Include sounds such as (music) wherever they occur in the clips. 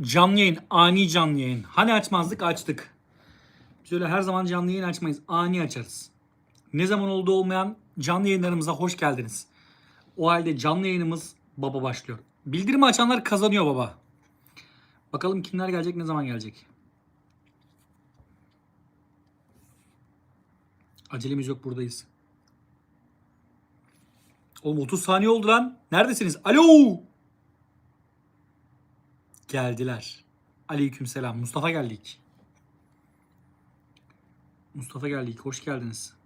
Canlı yayın, ani canlı yayın. Hani açmazdık açtık. Biz her zaman canlı yayın açmayız. Ani açarız. Ne zaman oldu olmayan canlı yayınlarımıza hoş geldiniz. O halde canlı yayınımız baba başlıyor. Bildirimi açanlar kazanıyor baba. Bakalım kimler gelecek ne zaman gelecek. Acelemiz yok buradayız. Oğlum 30 saniye oldu lan. Neredesiniz? Alo. Geldiler. Aleykümselam. Mustafa geldik. Mustafa geldik. Hoş geldiniz.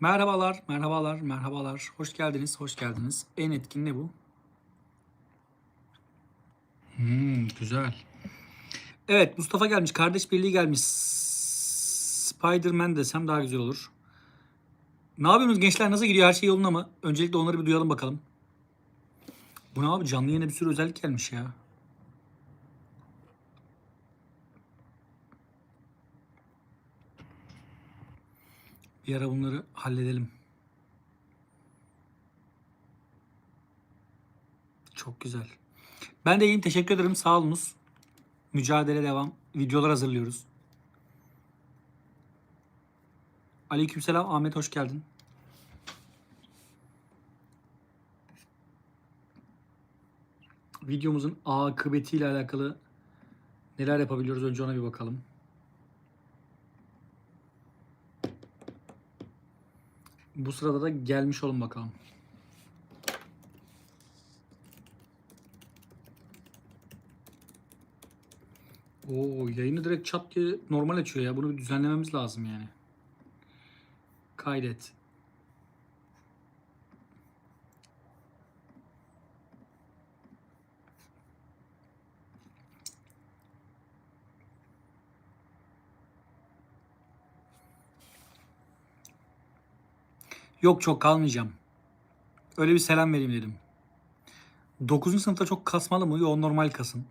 Merhabalar, merhabalar, merhabalar. Hoş geldiniz, hoş geldiniz. En etkin ne bu? Hmm, güzel. Evet, Mustafa gelmiş. Kardeş Birliği gelmiş. Spider-Man desem daha güzel olur. Ne yapıyorsunuz gençler? Nasıl gidiyor? Her şey yolunda mı? Öncelikle onları bir duyalım bakalım. Bu ne abi? Canlı yayına bir sürü özellik gelmiş ya. Bir ara bunları halledelim. Çok güzel. Ben de iyiyim. Teşekkür ederim. Sağ olunuz. Mücadele devam. Videolar hazırlıyoruz. Aleykümselam. Ahmet hoş geldin. Videomuzun akıbetiyle alakalı neler yapabiliyoruz önce ona bir bakalım. Bu sırada da gelmiş olun bakalım. Oo yayını direkt çat diye normal açıyor ya. Bunu bir düzenlememiz lazım yani. Kaydet. Yok çok kalmayacağım. Öyle bir selam vereyim dedim. 9. sınıfta çok kasmalı mı? Yok normal kasın.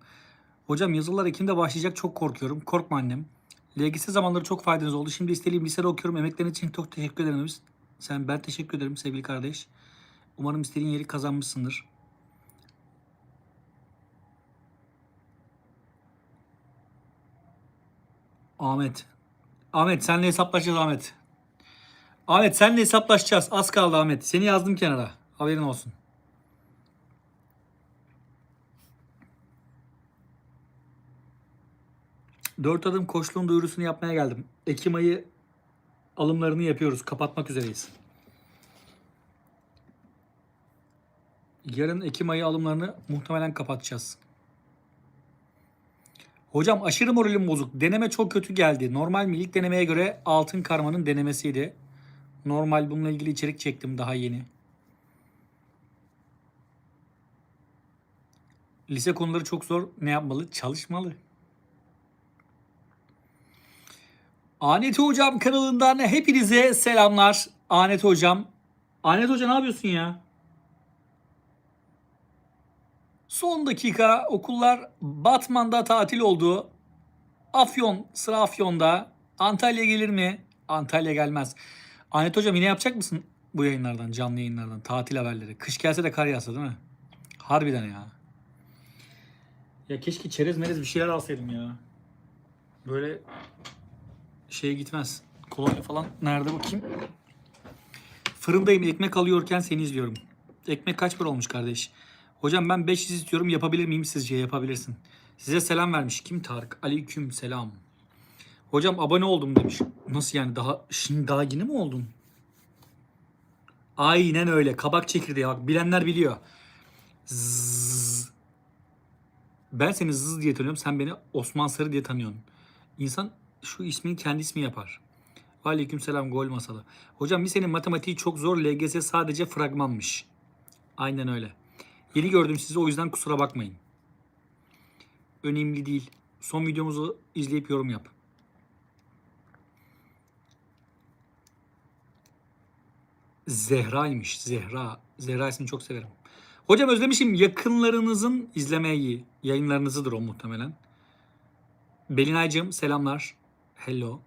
Hocam yazılar Ekim'de başlayacak çok korkuyorum. Korkma annem. LGS zamanları çok faydanız oldu. Şimdi istediğim lisede okuyorum. Emeklerin için çok teşekkür ederim. Sen ben teşekkür ederim sevgili kardeş. Umarım istediğin yeri kazanmışsındır. Ahmet. Ahmet senle hesaplaşacağız Ahmet. Ahmet senle hesaplaşacağız. Az kaldı Ahmet. Seni yazdım kenara. Haberin olsun. Dört adım koçluğun duyurusunu yapmaya geldim. Ekim ayı alımlarını yapıyoruz. Kapatmak üzereyiz. Yarın Ekim ayı alımlarını muhtemelen kapatacağız. Hocam aşırı moralim bozuk. Deneme çok kötü geldi. Normal mi? İlk denemeye göre altın karmanın denemesiydi. Normal bununla ilgili içerik çektim daha yeni. Lise konuları çok zor. Ne yapmalı? Çalışmalı. Anet Hocam kanalından hepinize selamlar. Anet Hocam. Anet Hoca ne yapıyorsun ya? Son dakika okullar Batman'da tatil oldu. Afyon, sıra Afyon'da. Antalya gelir mi? Antalya gelmez. Anet Hocam yine yapacak mısın bu yayınlardan, canlı yayınlardan, tatil haberleri? Kış gelse de kar yağsa değil mi? Harbiden ya. Ya keşke çerez merez bir şeyler alsaydım ya. Böyle şeye gitmez. Kolonya falan nerede bakayım? Fırındayım ekmek alıyorken seni izliyorum. Ekmek kaç para olmuş kardeş? Hocam ben 500 istiyorum yapabilir miyim sizce? Yapabilirsin. Size selam vermiş. Kim Tarık? Aleyküm selam. Hocam abone oldum demiş. Nasıl yani daha şimdi daha yeni mi oldun? Aynen öyle. Kabak çekirdeği bak bilenler biliyor. Zzz. Ben seni Zız diye tanıyorum. Sen beni Osman Sarı diye tanıyorsun. İnsan şu ismini kendi ismi yapar. Aleyküm selam gol masalı. Hocam lisenin matematiği çok zor. LGS sadece fragmanmış. Aynen öyle. Yeni gördüm sizi o yüzden kusura bakmayın. Önemli değil. Son videomuzu izleyip yorum yap. Zehra'ymış. Zehra. Zehra ismini çok severim. Hocam özlemişim yakınlarınızın izlemeyi. Yayınlarınızıdır o muhtemelen. Belinaycığım selamlar. Hello.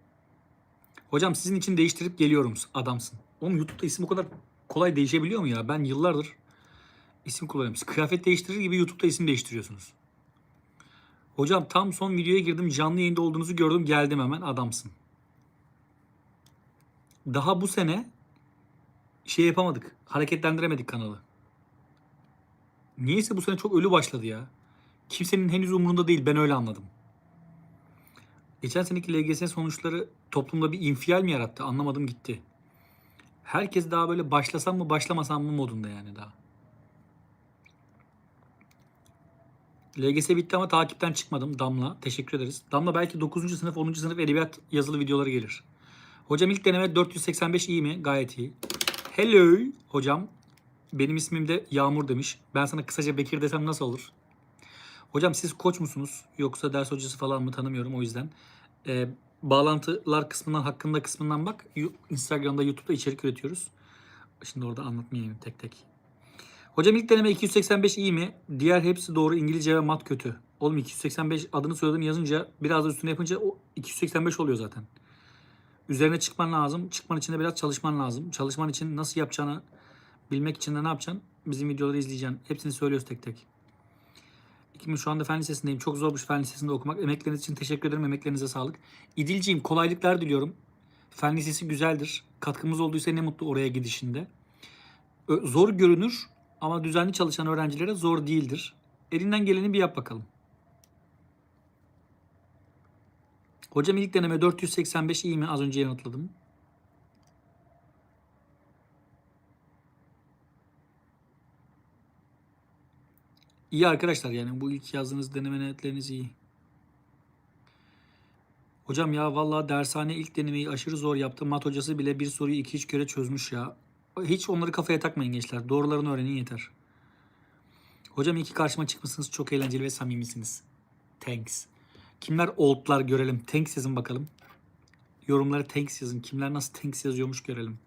Hocam sizin için değiştirip geliyorum adamsın. Oğlum YouTube'da isim o kadar kolay değişebiliyor mu ya? Ben yıllardır İsim kullanıyorsunuz. Kıyafet değiştirir gibi YouTube'da isim değiştiriyorsunuz. Hocam tam son videoya girdim. Canlı yayında olduğunuzu gördüm. Geldim hemen. Adamsın. Daha bu sene şey yapamadık. Hareketlendiremedik kanalı. Niyeyse bu sene çok ölü başladı ya. Kimsenin henüz umurunda değil. Ben öyle anladım. Geçen seneki LGS sonuçları toplumda bir infial mi yarattı? Anlamadım gitti. Herkes daha böyle başlasam mı başlamasam mı modunda yani daha. LGS bitti ama takipten çıkmadım. Damla. Teşekkür ederiz. Damla belki 9. sınıf 10. sınıf edebiyat yazılı videoları gelir. Hocam ilk deneme 485 iyi mi? Gayet iyi. Hello hocam. Benim ismim de Yağmur demiş. Ben sana kısaca Bekir desem nasıl olur? Hocam siz koç musunuz? Yoksa ders hocası falan mı tanımıyorum o yüzden. Ee, bağlantılar kısmından hakkında kısmından bak. Instagram'da YouTube'da içerik üretiyoruz. Şimdi orada anlatmayayım tek tek. Hocam ilk deneme 285 iyi mi? Diğer hepsi doğru. İngilizce ve mat kötü. Oğlum 285 adını soyadını yazınca biraz da üstüne yapınca o 285 oluyor zaten. Üzerine çıkman lazım. Çıkman için de biraz çalışman lazım. Çalışman için nasıl yapacağını bilmek için de ne yapacaksın? Bizim videoları izleyeceksin. Hepsini söylüyoruz tek tek. İkimiz şu anda fen lisesindeyim. Çok zormuş fen lisesinde okumak. Emekleriniz için teşekkür ederim. Emeklerinize sağlık. İdilciğim kolaylıklar diliyorum. Fen lisesi güzeldir. Katkımız olduysa ne mutlu oraya gidişinde. Zor görünür ama düzenli çalışan öğrencilere zor değildir. Elinden geleni bir yap bakalım. Hocam ilk deneme 485 iyi mi? Az önce yanıtladım. İyi arkadaşlar yani bu ilk yazdığınız deneme netleriniz iyi. Hocam ya vallahi dershane ilk denemeyi aşırı zor yaptı. Mat hocası bile bir soruyu 2-3 kere çözmüş ya. Hiç onları kafaya takmayın gençler. Doğrularını öğrenin yeter. Hocam iyi ki karşıma çıkmışsınız. Çok eğlenceli ve samimisiniz. Thanks. Kimler old'lar görelim. Thanks yazın bakalım. Yorumlara thanks yazın. Kimler nasıl thanks yazıyormuş görelim.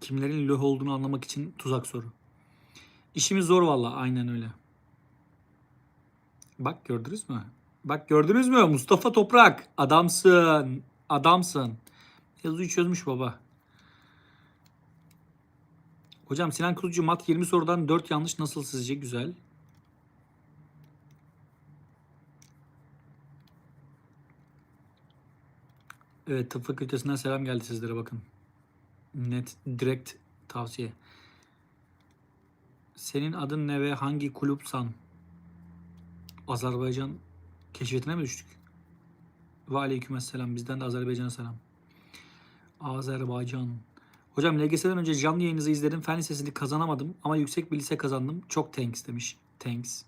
Kimlerin löh olduğunu anlamak için tuzak soru. İşimiz zor valla. Aynen öyle. Bak gördünüz mü? Bak gördünüz mü? Mustafa Toprak. Adamsın. Adamsın. Yazıyı çözmüş baba. Hocam Sinan Kılıcı mat 20 sorudan 4 yanlış nasıl sizce? Güzel. Evet tıp fakültesinden selam geldi sizlere bakın. Net direkt tavsiye. Senin adın ne ve hangi kulüpsan? Azerbaycan keşfetine mi düştük? Ve aleykümselam. Bizden de Azerbaycan'a selam. Azerbaycan. Hocam LGS'den önce canlı yayınınızı izledim. Fen lisesini kazanamadım ama yüksek bir lise kazandım. Çok thanks demiş. Thanks.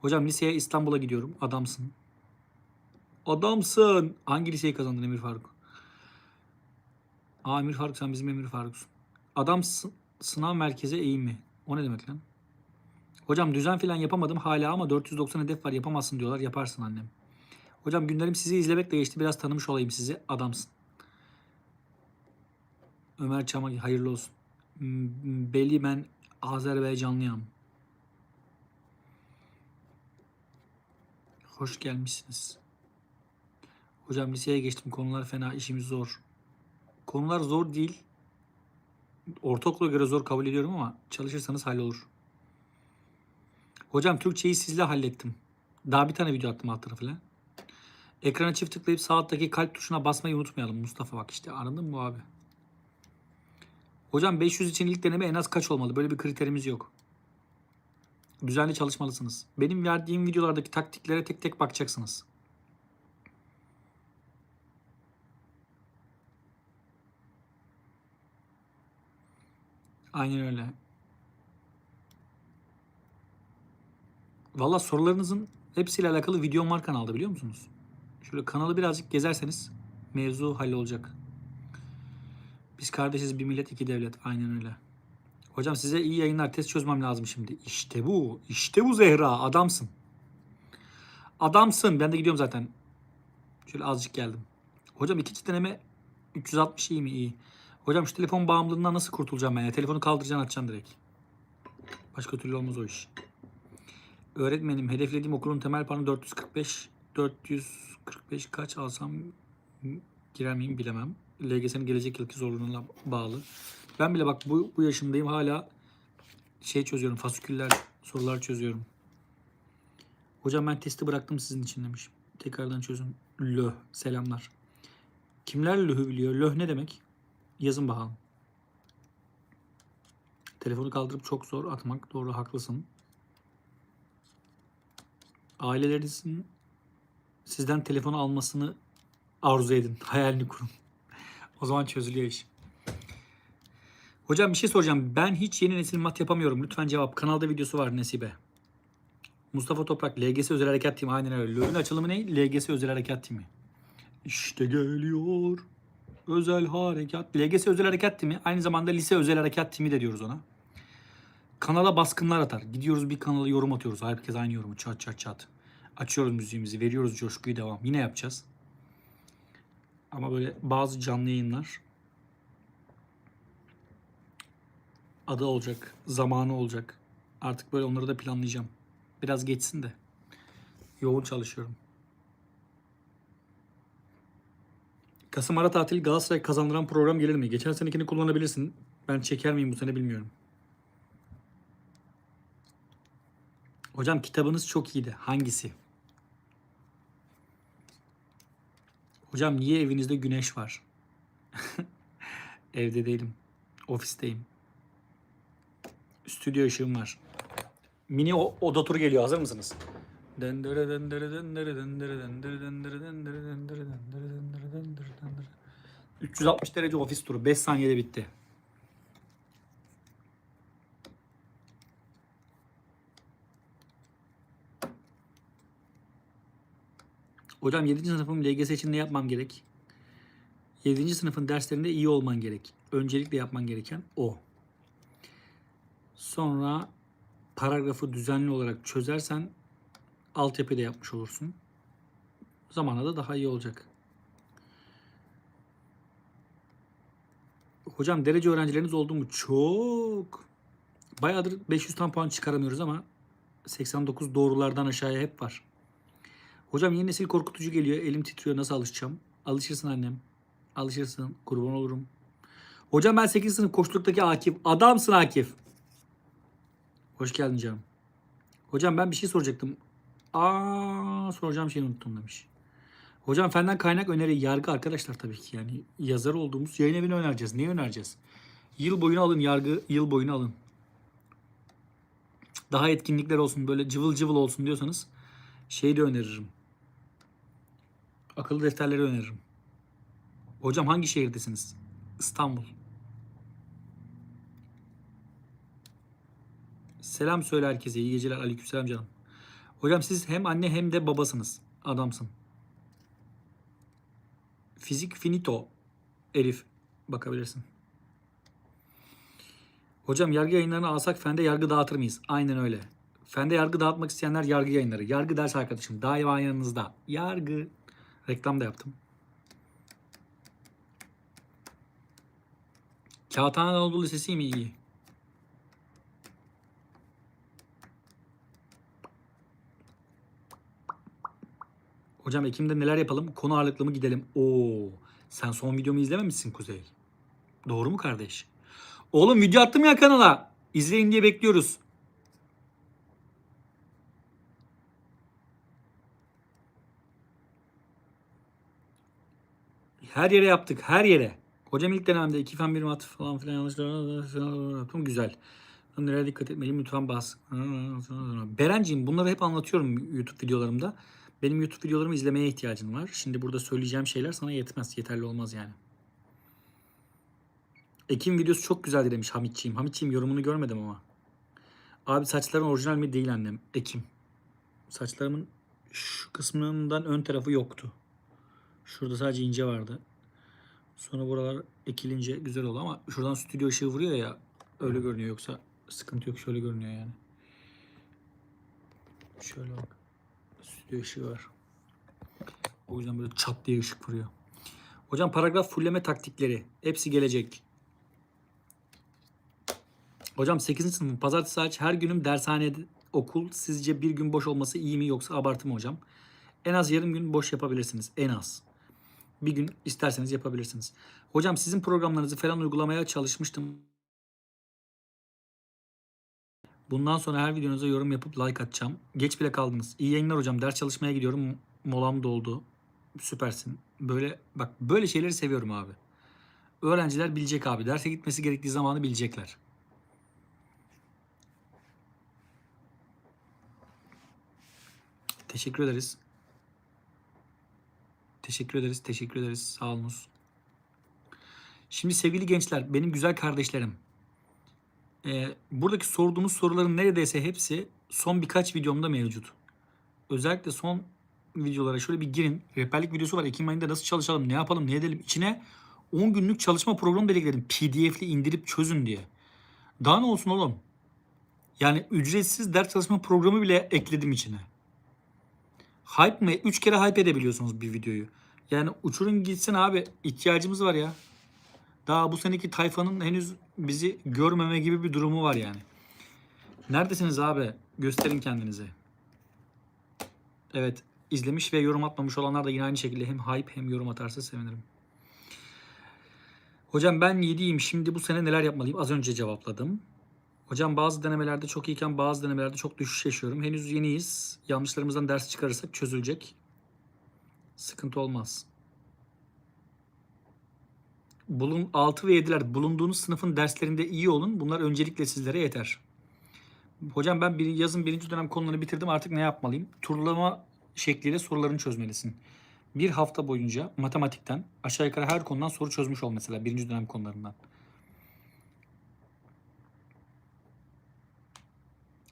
Hocam liseye İstanbul'a gidiyorum. Adamsın. Adamsın. Hangi liseyi kazandın Emir Faruk? Aa Emir Faruk sen bizim Emir Faruk'sun. Adam sı- sınav merkeze eğim mi? O ne demek lan? Hocam düzen falan yapamadım hala ama 490 hedef var yapamazsın diyorlar. Yaparsın annem. Hocam günlerim sizi izlemekle geçti. Biraz tanımış olayım sizi. Adamsın. Ömer Çamak hayırlı olsun. M- Belli ben Azerbaycanlıyım. Hoş gelmişsiniz. Hocam liseye geçtim. Konular fena. işimiz zor. Konular zor değil. Ortaokula göre zor kabul ediyorum ama çalışırsanız hallolur. Hocam Türkçeyi sizle hallettim. Daha bir tane video attım alt tarafına. Ekrana çift tıklayıp sağ alttaki kalp tuşuna basmayı unutmayalım. Mustafa bak işte anladın mı abi? Hocam 500 için ilk deneme en az kaç olmalı? Böyle bir kriterimiz yok. Düzenli çalışmalısınız. Benim verdiğim videolardaki taktiklere tek tek bakacaksınız. Aynen öyle. Valla sorularınızın hepsiyle alakalı videom var kanalda biliyor musunuz? Şöyle kanalı birazcık gezerseniz mevzu hallolacak. Biz kardeşiz bir millet iki devlet. Aynen öyle. Hocam size iyi yayınlar. Test çözmem lazım şimdi. İşte bu. İşte bu Zehra. Adamsın. Adamsın. Ben de gidiyorum zaten. Şöyle azıcık geldim. Hocam ikinci deneme 360 iyi mi? İyi. Hocam şu telefon bağımlılığından nasıl kurtulacağım ben ya? Telefonu kaldıracaksın atacaksın direkt. Başka türlü olmaz o iş. Öğretmenim hedeflediğim okulun temel puanı 445. 445 kaç alsam girer miyim bilemem. LGS'nin gelecek yılki zorluğuna bağlı. Ben bile bak bu, bu yaşındayım hala şey çözüyorum. Fasiküller sorular çözüyorum. Hocam ben testi bıraktım sizin için demiş. Tekrardan çözün. Löh. Selamlar. Kimler löhü biliyor? Löh ne demek? Yazın bakalım. Telefonu kaldırıp çok zor atmak. Doğru haklısın. Ailelerinizin sizden telefonu almasını arzu edin. (laughs) Hayalini kurun. O zaman çözülüyor iş. Hocam bir şey soracağım. Ben hiç yeni nesil mat yapamıyorum. Lütfen cevap. Kanalda videosu var Nesibe. Mustafa Toprak, LGS Özel Harekat Timi. Aynen öyle. LÖ'nün açılımı ne? LGS Özel Harekat Timi. İşte geliyor. Özel Harekat. LGS Özel Harekat Timi. Aynı zamanda Lise Özel Harekat Timi de diyoruz ona. Kanala baskınlar atar. Gidiyoruz bir kanala yorum atıyoruz. Herkes aynı yorumu. Çat çat çat. Açıyoruz müziğimizi. Veriyoruz coşkuyu devam. Yine yapacağız. Ama böyle bazı canlı yayınlar adı olacak, zamanı olacak. Artık böyle onları da planlayacağım. Biraz geçsin de. Yoğun çalışıyorum. Kasım ara tatil Galatasaray kazandıran program gelir mi? Geçen senekini kullanabilirsin. Ben çeker miyim bu sene bilmiyorum. Hocam kitabınız çok iyiydi. Hangisi? Hocam niye evinizde güneş var? (laughs) Evde değilim. Ofisteyim. Stüdyo ışığım var. Mini oda turu geliyor. Hazır mısınız? Dendere dendere dendere dendere dendere dendere dendere dendere dendere dendere dendere dendere. 360 derece ofis turu. 5 saniyede bitti. Hocam 7. sınıfım LGS için ne yapmam gerek? 7. sınıfın derslerinde iyi olman gerek. Öncelikle yapman gereken o. Sonra paragrafı düzenli olarak çözersen altyapıda yapmış olursun. Zamanla da daha iyi olacak. Hocam derece öğrencileriniz oldu mu? Çok. Bayağıdır 500 tam puan çıkaramıyoruz ama 89 doğrulardan aşağıya hep var. Hocam yeni nesil korkutucu geliyor. Elim titriyor. Nasıl alışacağım? Alışırsın annem. Alışırsın. Kurban olurum. Hocam ben 8 sınıf koçluktaki Akif. Adamsın Akif. Hoş geldin canım. Hocam ben bir şey soracaktım. Aa soracağım şeyi unuttum demiş. Hocam fenden kaynak öneri yargı arkadaşlar tabii ki yani yazar olduğumuz yayın evini önereceğiz. Neyi önereceğiz? Yıl boyunu alın yargı yıl boyunu alın. Daha etkinlikler olsun böyle cıvıl cıvıl olsun diyorsanız şeyi de öneririm. Akıllı defterleri öneririm. Hocam hangi şehirdesiniz? İstanbul. Selam söyle herkese. İyi geceler. Aleykümselam canım. Hocam siz hem anne hem de babasınız. Adamsın. Fizik finito. Elif. Bakabilirsin. Hocam yargı yayınlarını alsak Fende yargı dağıtır mıyız? Aynen öyle. Fende yargı dağıtmak isteyenler yargı yayınları. Yargı ders arkadaşım. Daima yanınızda. Yargı. Reklam da yaptım. Kağıthane Anadolu Lisesi mi iyi? Hocam Ekim'de neler yapalım? Konu ağırlıklı mı gidelim? Oo, sen son videomu izlememişsin Kuzey. Doğru mu kardeş? Oğlum video attım ya kanala. İzleyin diye bekliyoruz. Her yere yaptık. Her yere. Hocam ilk dönemde iki fen bir mat falan filan yanlışlar yaptım. Güzel. Nereye dikkat etmeliyim lütfen bas. Berenciğim bunları hep anlatıyorum YouTube videolarımda. Benim YouTube videolarımı izlemeye ihtiyacın var. Şimdi burada söyleyeceğim şeyler sana yetmez. Yeterli olmaz yani. Ekim videosu çok güzeldi demiş Hamitçiğim. Hamitçiğim yorumunu görmedim ama. Abi saçların orijinal mi değil annem. Ekim. Saçlarımın şu kısmından ön tarafı yoktu. Şurada sadece ince vardı. Sonra buralar ekilince güzel oldu ama şuradan stüdyo ışığı vuruyor ya öyle görünüyor yoksa sıkıntı yok şöyle görünüyor yani. Şöyle bak. Stüdyo ışığı var. O yüzden böyle çat diye ışık vuruyor. Hocam paragraf fulleme taktikleri. Hepsi gelecek. Hocam 8. sınıfım pazartesi hariç her günüm dershanede okul. Sizce bir gün boş olması iyi mi yoksa abartı mı hocam? En az yarım gün boş yapabilirsiniz. En az. Bir gün isterseniz yapabilirsiniz. Hocam sizin programlarınızı falan uygulamaya çalışmıştım. Bundan sonra her videonuza yorum yapıp like atacağım. Geç bile kaldınız. İyi yayınlar hocam. Ders çalışmaya gidiyorum. Molam doldu. Süpersin. Böyle bak böyle şeyleri seviyorum abi. Öğrenciler bilecek abi. Derse gitmesi gerektiği zamanı bilecekler. Teşekkür ederiz. Teşekkür ederiz. Teşekkür ederiz. Sağ. Şimdi sevgili gençler, benim güzel kardeşlerim. Ee, buradaki sorduğunuz soruların neredeyse hepsi son birkaç videomda mevcut. Özellikle son videolara şöyle bir girin. Rehberlik videosu var. Ekim ayında nasıl çalışalım, ne yapalım, ne edelim. İçine 10 günlük çalışma programı belirledim. PDF'li indirip çözün diye. Daha ne olsun oğlum? Yani ücretsiz ders çalışma programı bile ekledim içine. Hype mı? 3 kere hype edebiliyorsunuz bir videoyu. Yani uçurun gitsin abi. ihtiyacımız var ya. Daha bu seneki tayfanın henüz bizi görmeme gibi bir durumu var yani. Neredesiniz abi? Gösterin kendinizi. Evet. izlemiş ve yorum atmamış olanlar da yine aynı şekilde hem hype hem yorum atarsa sevinirim. Hocam ben 7'yim. Şimdi bu sene neler yapmalıyım? Az önce cevapladım. Hocam bazı denemelerde çok iyiyken bazı denemelerde çok düşüş yaşıyorum. Henüz yeniyiz. Yanlışlarımızdan ders çıkarırsak çözülecek. Sıkıntı olmaz. Bulun 6 ve 7'ler bulunduğunuz sınıfın derslerinde iyi olun. Bunlar öncelikle sizlere yeter. Hocam ben bir, yazın birinci dönem konularını bitirdim. Artık ne yapmalıyım? Turlama şekliyle sorularını çözmelisin. Bir hafta boyunca matematikten aşağı yukarı her konudan soru çözmüş ol mesela birinci dönem konularından.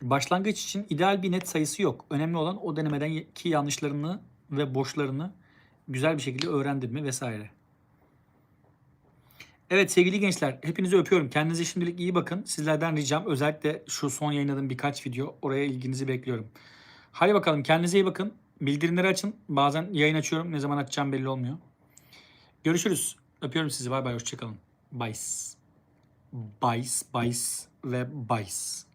Başlangıç için ideal bir net sayısı yok. Önemli olan o denemeden ki yanlışlarını ve boşlarını güzel bir şekilde öğrendin mi vesaire. Evet sevgili gençler hepinizi öpüyorum. Kendinize şimdilik iyi bakın. Sizlerden ricam özellikle şu son yayınladığım birkaç video oraya ilginizi bekliyorum. Hadi bakalım kendinize iyi bakın. Bildirimleri açın. Bazen yayın açıyorum. Ne zaman açacağım belli olmuyor. Görüşürüz. Öpüyorum sizi. Bay bay. Hoşçakalın. Bye. Bye. Bye. Ve bye.